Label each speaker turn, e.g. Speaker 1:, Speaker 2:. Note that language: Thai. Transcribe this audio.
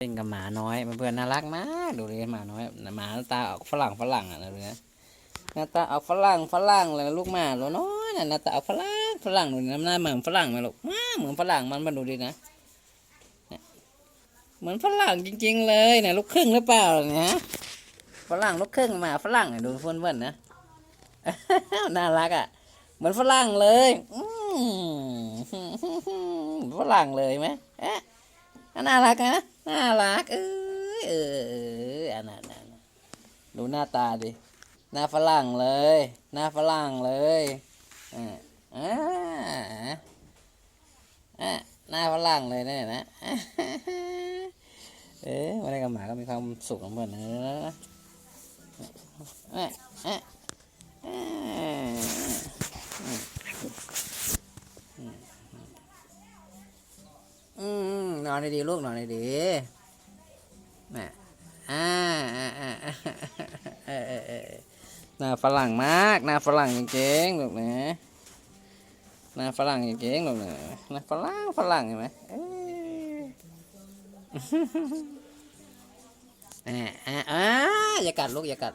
Speaker 1: เล่นกับหมาน้อยเพื่อนๆน่ารักมากดูเลยหมาน้อยหมาหน้าตาออกฝรั่งฝรั่งอะนะดูนะหน้าตาออกฝรั่งฝรั่งเลยลูกหมาตัวน้อยน่ะหน้าตาออกฝรั่งฝรั่งดูน้ำหน้าเหมือนฝรั่งไหมลูกมาเหมือนฝรั่งมันมาดูดินะเหมือนฝรั่งจริง ๆ เลยเนี่ยลูกครึ่งหรือเปล่าเนี่ยฝรั่งลูกครึ่งหมาฝรั่งเนี่ยดูเพื่อนๆนะน่ารักอะเหมือนฝรั่งเลยอืฝรั่งเลยไหมเอ๊ะน่ารักนะ น่ารัก เออเออเอออันนั้นนั้นดูหน้าตาดิ หน้าฝรั่งเลย หน้าฝรั่งเลยอ่าอ่าอ่าหน้าฝรั่งเลยเนี่ยนะ เอ๊ะมาได้กับหมาก็มีความสุขเหมือนเนอะเอ๊ะเอ๊ะเอ๊ะ อืมนอนดีๆลูกนอนดีๆแม่อ่าอ่าอ่าอ่าเออเออเออหน้าฝรั่งมากหน้าฝรั่งจริงๆลูกนะหน้าฝรั่งจริงๆลูกนะหน้าฝรั่งฝรั่งเห็นไหมเอ้ยอ่าอ่าอ่าอย่ากัดลูกอย่ากัด